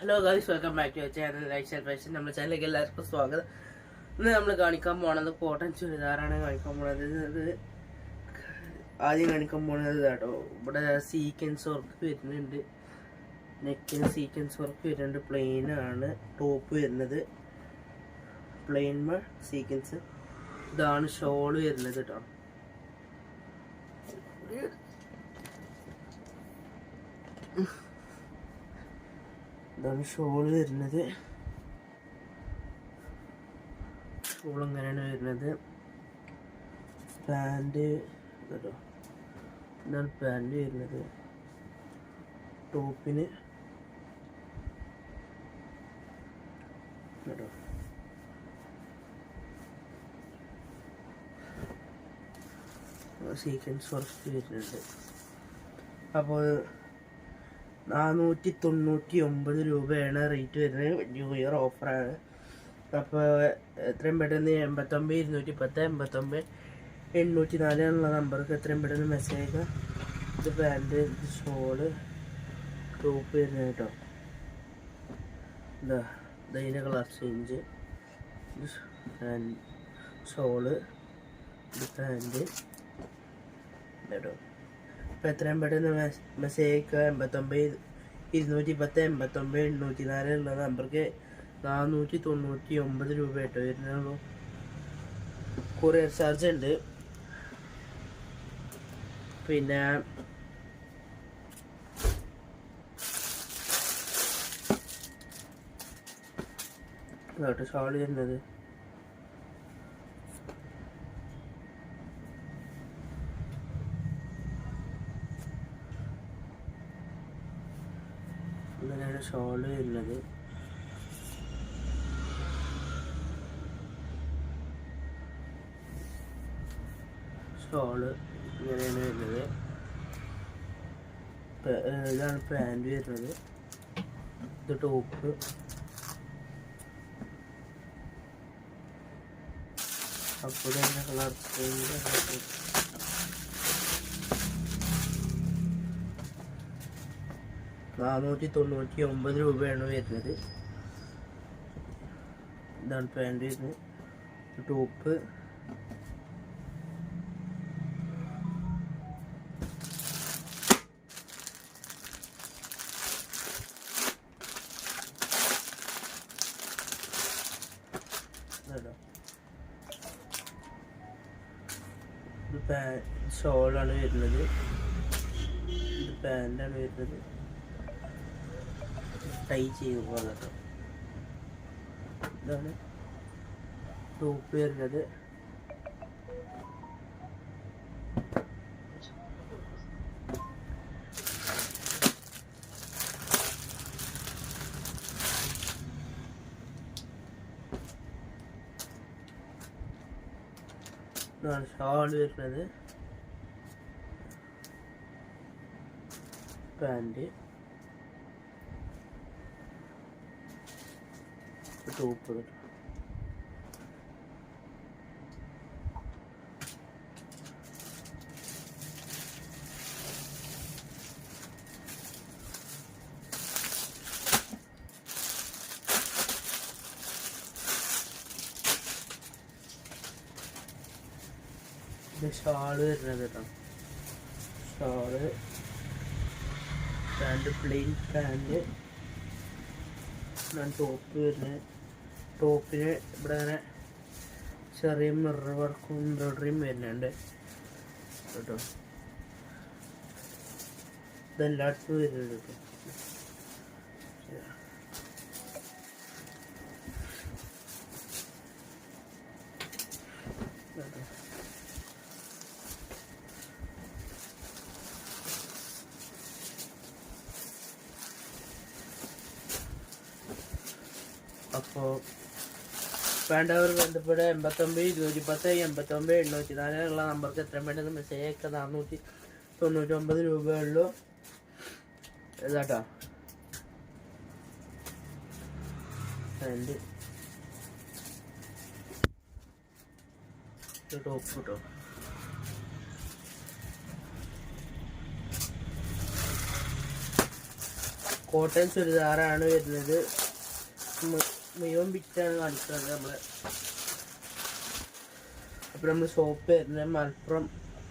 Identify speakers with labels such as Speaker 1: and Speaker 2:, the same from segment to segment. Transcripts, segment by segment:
Speaker 1: Hello guys welcome back to channel life fashion നമ്മുടെ ചാനലിലേക്ക് എല്ലാവർക്കും സ്വാഗതം. ഇന്ന് നമ്മൾ കാണിക്കാൻ പോണത് കോട്ടൺ ചുരിദാറാണ് കാണിക്കാൻ പോണത്. ഇത് ആദ്യം കാണിക്കാൻ പോണത് കേട്ടോ. ഇവിടെ സീക്വൻസ് വർക്ക് വരുന്നുണ്ട്. നെക്കിന് സീക്വൻസ് വർക്ക് വരുന്നുണ്ട്. പ്ലെയിൻ ആണ്. ടോപ്പ് വരുന്നത്. പ്ലെയിൻ സീക്വൻസ് ഇതാണ് ഷോൾ വരുന്നത് കേട്ടോ. ഇതാണ് ഷോൾ വരുന്നത്. ഷോൾ അങ്ങനെയാണ് വരുന്നത്. പാന്റ് കേട്ടോ ഇതാണ് പാന്റ് വരുന്നത്. ടോപ്പിന് കേട്ടോ സീക്വൻസ് വർക്ക് വരുന്നുണ്ട് അപ്പോൾ നാനൂറ്റി തൊണ്ണൂറ്റി ഒമ്പത് രൂപയാണ് റേറ്റ് വരുന്നത്. ന്യൂ ഇയർ ഓഫറാണ് അപ്പോൾ എത്രയും പെട്ടെന്ന് എൺപത്തൊമ്പത് ഇരുന്നൂറ്റി പത്ത് എൺപത്തൊമ്പത് എണ്ണൂറ്റി നാല് എന്നുള്ള നമ്പർക്ക് എത്രയും പെട്ടെന്ന് മെസ്സേജ് അയക്കുക. ഇത് പാന്റ് ഇത് ഷോൾ ടോപ്പ് വരുന്നത് കേട്ടോ. എന്താ ഇതിന്റെ കളർ ചേഞ്ച് ഷോൾ ഇത് പാന്റ് കേട്ടോ. അപ്പോൾ എത്രയും പെട്ടെന്ന് മെസ്സേജ് അയക്കുക എൺപത്തൊമ്പത് ഇരുന്നൂറ്റി പത്ത് എൺപത്തൊമ്പത് എണ്ണൂറ്റി നാല് ഉള്ള നമ്പർക്ക് നാനൂറ്റി തൊണ്ണൂറ്റി ഒമ്പത് രൂപ കേട്ടോ വരുന്നുള്ളൂ. കൊറിയർ ചാർജ് ഉണ്ട്. പിന്നെ ഷോൾ ചെയ്യുന്നത് ഇങ്ങനെയാണ് ഷോൾ വരുന്നത് ഷോൾ ഇങ്ങനെയാണ് വരുന്നത്. ഇതാണ് പാന്റ് വരുന്നത്. ഇത് ടോപ്പ് അപ്പോൾ തന്നെ കളർ നാനൂറ്റി തൊണ്ണൂറ്റി ഒമ്പത് രൂപയാണ് വരുന്നത്. ഇതാണ് പാന്റ് വരുന്നത്. ടോപ്പ് ഷോളാണ് വരുന്നത്. ഇത് പാന്റാണ് വരുന്നത്. ടൈ ചെയ്ത് പോകുന്നത് ഇതാണ് ടോപ്പ് വരുന്നത് ഇതാണ് ഷാൾ വരുന്നത്. പാന്റ്. ടോപ്പ് ഇത് ഷാൾ വരുന്നത് കേട്ടോ. Shawl. Pant plain pant. Top വരുന്നത്. ടോപ്പിന് ഇവിടെ അങ്ങനെ ചെറിയ മിറർ വർക്കും എംബ്രോയിഡറിയും വരുന്നുണ്ട്. കേട്ടോ? ഇതെല്ലായിടത്തും വരുന്നുണ്ട് കേട്ടോ. അപ്പോൾ വേണ്ടവർ ബന്ധപ്പെട്ട് എൺപത്തൊമ്പത് ഇരുന്നൂറ്റി പത്ത് എൺപത്തൊമ്പത് എണ്ണൂറ്റി നാല് ഉള്ള നമ്പർക്ക് എത്രയും പെട്ടെന്ന് മെസ്സേജ് അയക്കുക നാനൂറ്റി തൊണ്ണൂറ്റൊമ്പത് രൂപയുള്ളൂ. ഇതാട്ടോ. പാന്റ് ടോപ്പ് കേട്ടോ കോട്ടൺ ചുരിദാറാണ് വരുന്നത്. മുഴുവൻ ബിറ്റാണ് കാണിക്കുന്നത് നമ്മൾ. അപ്പൊ നമ്മൾ ഷോപ്പ് വരുന്നത് മലപ്പുറം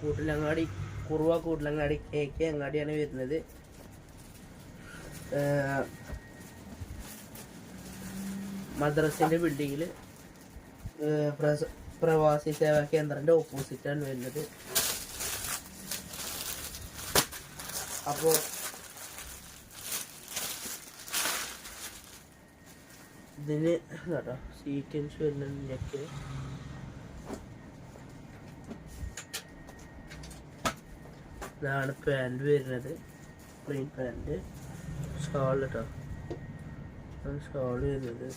Speaker 1: കൂട്ടിലങ്ങാടി കുറുവ കൂട്ടിലങ്ങാടി കെ കെ അങ്ങാടിയാണ് വരുന്നത്. മദ്രസിന്റെ ബിൽഡിങ്ങിൽ പ്രവാസി സേവാ കേന്ദ്രന്റെ ഓപ്പോസിറ്റാണ് വരുന്നത്. അപ്പോ ഇതിന് കേട്ടോ സീക്വൻസ് വരുന്നുണ്ട് നെക്കിൽ ഇതാണ് പാന്റ് വരുന്നത്. പ്ലെയിൻ പാന്റ് ഷോൾ കേട്ടോ ഷോൾ വരുന്നത്.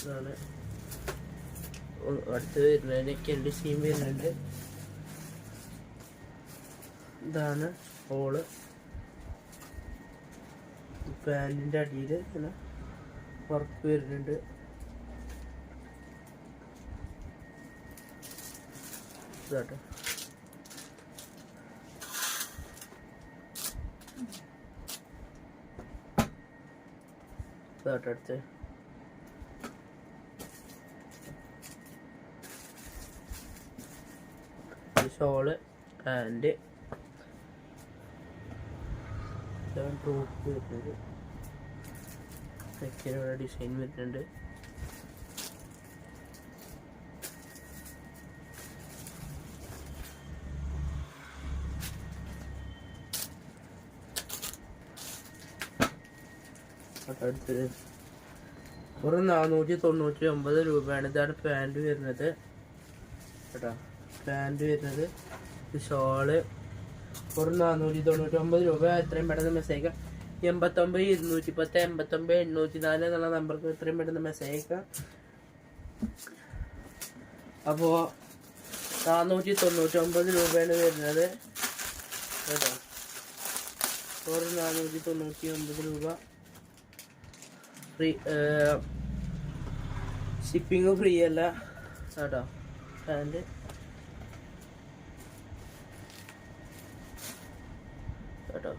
Speaker 1: ഇതാണ്. അടുത്ത് വരുന്നതിനൊക്കെ നെക്കിന്റെ സീം വരുന്നുണ്ട്? ഇതാണ് ഹോൾ പാന്റിന്റെ അടിയിൽ ഇങ്ങനെ വർക്ക് വരുന്നുണ്ട്. ഇതാട്ടോ. ഇതാട്ടോ അടുത്ത്. ഷോൾ പാന്റ് ഇതാണ് ടോപ്പ് വരുന്നത്. ഇവിടെ ഡിസൈൻ വരുന്നുണ്ട്. ഒരു നാനൂറ്റി തൊണ്ണൂറ്റി ഒമ്പത് രൂപയാണ്. ഇതാണ് പാന്റ് വരുന്നത്. കേട്ടോ പാന്റ് വരുന്നത്. ഷോൾ ഒരു നാനൂറ്റി തൊണ്ണൂറ്റി ഒമ്പത് രൂപ. എത്രയും പെട്ടെന്ന് മെസ്സേജ് എൺപത്തൊമ്പത് ഇരുന്നൂറ്റി പത്ത് എൺപത്തൊമ്പത് എണ്ണൂറ്റി നാല് എന്നുള്ള നമ്പർക്ക് എത്രയും പെട്ടെന്ന് മെസ്സേജ് അയക്കുക അപ്പോൾ നാനൂറ്റി തൊണ്ണൂറ്റി ഒമ്പത് രൂപയാണ് വരുന്നത്. കേട്ടോ? ഒരു നാനൂറ്റി തൊണ്ണൂറ്റി ഒമ്പത് രൂപ ഫ്രീ ഷിപ്പിംഗ് ഫ്രീ അല്ല. കേട്ടോ? പാന്റ് കേട്ടോ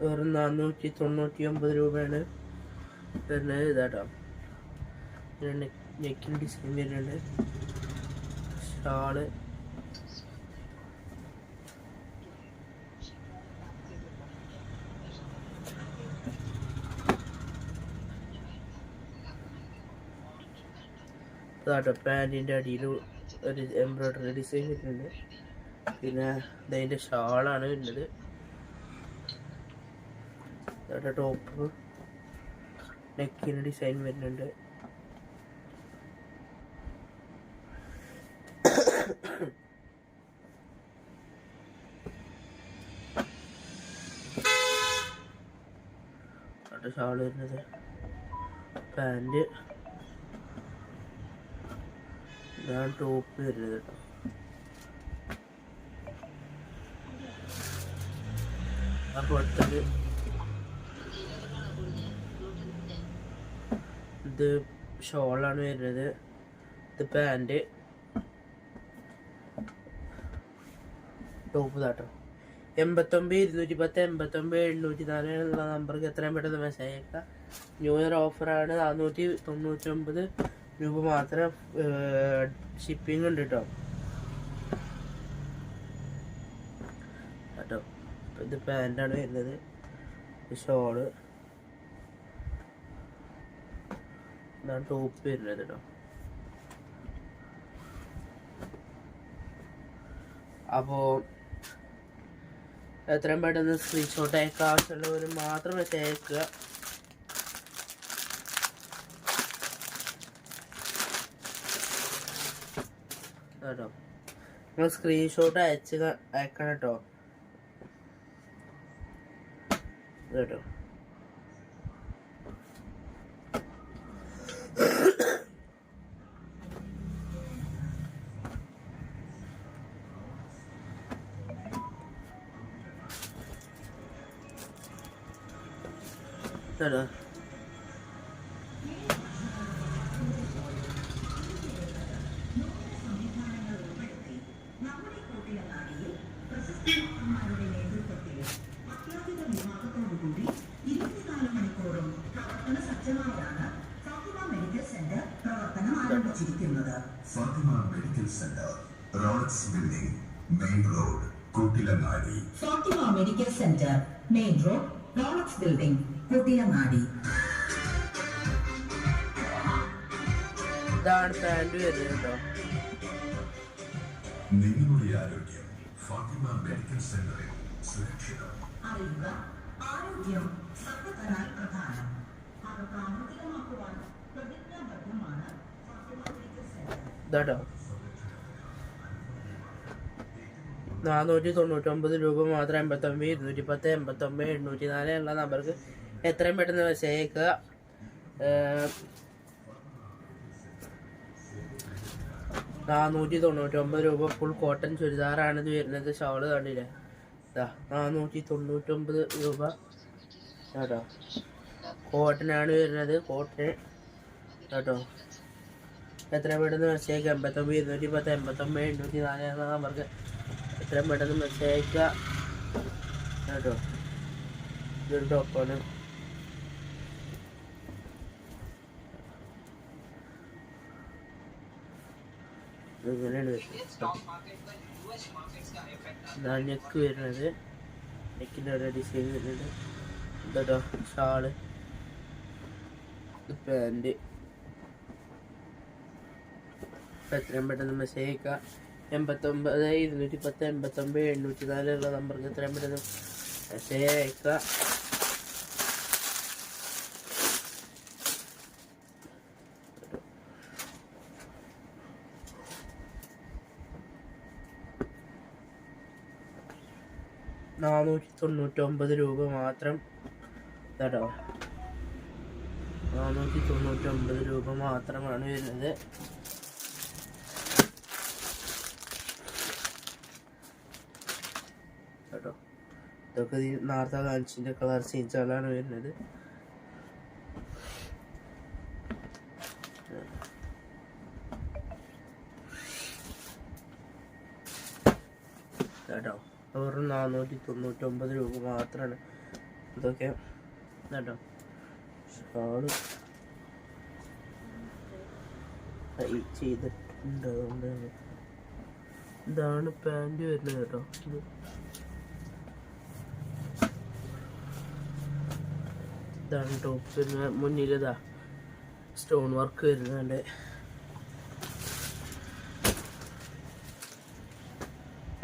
Speaker 1: വെറും നാനൂറ്റി തൊണ്ണൂറ്റി ഒമ്പത് രൂപയാണ് വരുന്നത് ഇതാട്ടോ. നെക്കിൽ ഡിസൈൻ വരുന്നുണ്ട്. ഷാൾ. ഇതാട്ടോ പാന്റിന്റെ അടിയിൽ ഒരു എംബ്രോയിഡറി ഡിസൈൻ വരുന്നുണ്ട്. പിന്നെ ഇതിന്റെ ഷാളാണ് വരുന്നത്. ഇതാട്ടോ ടോപ്പ് നെക്കിന് ഡിസൈൻ വരുന്നുണ്ട്. ഷാൾ വരുന്നത് പാന്റ് ഇതാണ് ടോപ്പ് വരുന്നത് കേട്ടോ. അപ്പോൾ അടുത്തത് ഇത് ഷോളാണ് വരുന്നത്. ഇത് പാന്റ് ടോപ്പ് താട്ടോ എൺപത്തൊമ്പത് ഇരുന്നൂറ്റി പത്ത് എൺപത്തൊമ്പത് എണ്ണൂറ്റി നാല് എന്നുള്ള നമ്പർക്ക് എത്രയും പെട്ടെന്ന് മെസ്സേജ് അയക്കുക ന്യൂ ഇയർ ഓഫറാണ് നാനൂറ്റി തൊണ്ണൂറ്റി ഒമ്പത് രൂപ മാത്രം ഷിപ്പിംഗ് ഉണ്ട് കേട്ടോ കേട്ടോ ഇത് പാന്റാണ് വരുന്നത്. ഷോൾ. ഇതാണ് ടോപ്പ് വരുന്നത് കേട്ടോ അപ്പോൾ എത്രയും പെട്ടെന്ന് സ്ക്രീൻഷോട്ട് അയക്കുക ആവശ്യമുള്ളവർ മാത്രം വെച്ച് അയക്കുക. കേട്ടോ. നിങ്ങൾ സ്ക്രീൻഷോട്ട് അയച്ച് അയക്കണം കേട്ടോ കേട്ടോ. ഇതാ
Speaker 2: Fathima medical centre roads building main road Koottilangadi.
Speaker 3: Fathima medical centre main road Rolex building
Speaker 1: Kuttiyangadi
Speaker 2: നിങ്ങളുടെ ആരോഗ്യം ഫാത്തിമ മെഡിക്കൽ സെന്ററിൽ സുരക്ഷിതം.
Speaker 3: അറിയുക ആരോഗ്യം സമ്പത്തനായി പ്രധാനം. അത് പ്രാവർത്തികമാക്കുവാൻ പ്രതിജ്ഞാബദ്ധമാണ് ഫാത്തിമ മെഡിക്കൽ സെന്റർ
Speaker 1: ഇതാട്ടോ നാനൂറ്റി തൊണ്ണൂറ്റൊമ്പത് രൂപ മാത്രം എൺപത്തൊമ്പത് ഇരുന്നൂറ്റി പത്ത് എൺപത്തൊമ്പത് എണ്ണൂറ്റി നാല് ഉള്ള നമ്പർക്ക് എത്രയും പെട്ടെന്ന് വെച്ചേക്കുക നാനൂറ്റി തൊണ്ണൂറ്റൊമ്പത് രൂപ ഫുൾ കോട്ടൺ ചുരിദാറാണ് ഇത് വരുന്നത്. ഷവൾ കണ്ടില്ലേ? ഇതാ നാനൂറ്റി തൊണ്ണൂറ്റൊമ്പത് രൂപ. കേട്ടോ? കോട്ടനാണ് വരുന്നത്. കോട്ടൺ കേട്ടോ? എത്ര പെട്ടെന്ന് വെച്ചേക്ക് എൺപത്തൊമ്പത് ഇരുന്നൂറ്റി പത്ത് എൺപത്തൊമ്പത് എണ്ണൂറ്റി നാല് എന്ന നമ്പർക്ക് എത്രയും പെട്ടെന്ന് മെസ്സേജ് അയക്കുക. കേട്ടോ? ഇതൊരു ടോപ്പാണ് നെക്ക് വരുന്നത്. നെക്കിന്റെ ഓരോ ഡിസൈൻ വരുന്നത്. എന്തോ ഷാൾ പാന്റ് ഇപ്പം എത്രയും പെട്ടെന്ന് മെസ്സേജ് അയക്കുക. എൺപത്തൊമ്പത് ഇരുന്നൂറ്റി പത്ത് എൺപത്തൊമ്പത് എണ്ണൂറ്റി നാലുള്ള നമ്പർക്ക് എത്രയും പെട്ടെന്ന് മെസ്സേജ് അയക്കുക. നാനൂറ്റി തൊണ്ണൂറ്റൊമ്പത് രൂപ മാത്രം കേട്ടോ നാനൂറ്റി തൊണ്ണൂറ്റൊമ്പത് രൂപ മാത്രമാണ് വരുന്നത് കേട്ടോ ഇതൊക്കെ ഈ നേരത്തെ കാണിച്ചിന്റെ കളർ ചേഞ്ചുകളാണ് വരുന്നത്. കേട്ടോ വെറും നാനൂറ്റി തൊണ്ണൂറ്റൊമ്പത് രൂപ മാത്രമാണ് ഇതൊക്കെ കേട്ടോ ഷാൾ. ചെയ്തിട്ടുണ്ട്? അതുകൊണ്ടാണ് ഇതാണ് പാന്റ് വരുന്നത് കേട്ടോ. ഇതാണ് ടോപ്പ് വരുന്ന മുന്നിൽ ഇതാ സ്റ്റോൺ വർക്ക് വരുന്നുണ്ട്.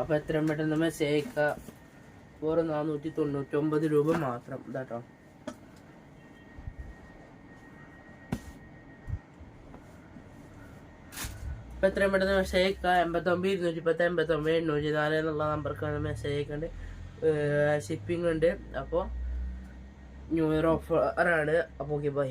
Speaker 1: അപ്പോൾ എത്രയും പെട്ടെന്ന് മെസ്സേജ് അയക്കുക. വെറും നാനൂറ്റി തൊണ്ണൂറ്റൊമ്പത് രൂപ മാത്രം. ഇതാട്ടോ അപ്പോൾ എത്രയും പെട്ടെന്ന് മെസ്സേജ് എൺപത്തൊമ്പത് ഇരുന്നൂറ്റി പത്ത് എൺപത്തൊമ്പത് എണ്ണൂറ്റി നാല് എന്നുള്ള നമ്പർക്കാണ് മെസ്സേജ് അയക്കേണ്ടത് ഷിപ്പിംഗ് ഉണ്ട്. അപ്പോൾ ന്യൂ ഇയർ ഓഫറാണ്. അപ്പോൾ ഓക്കെ ബൈ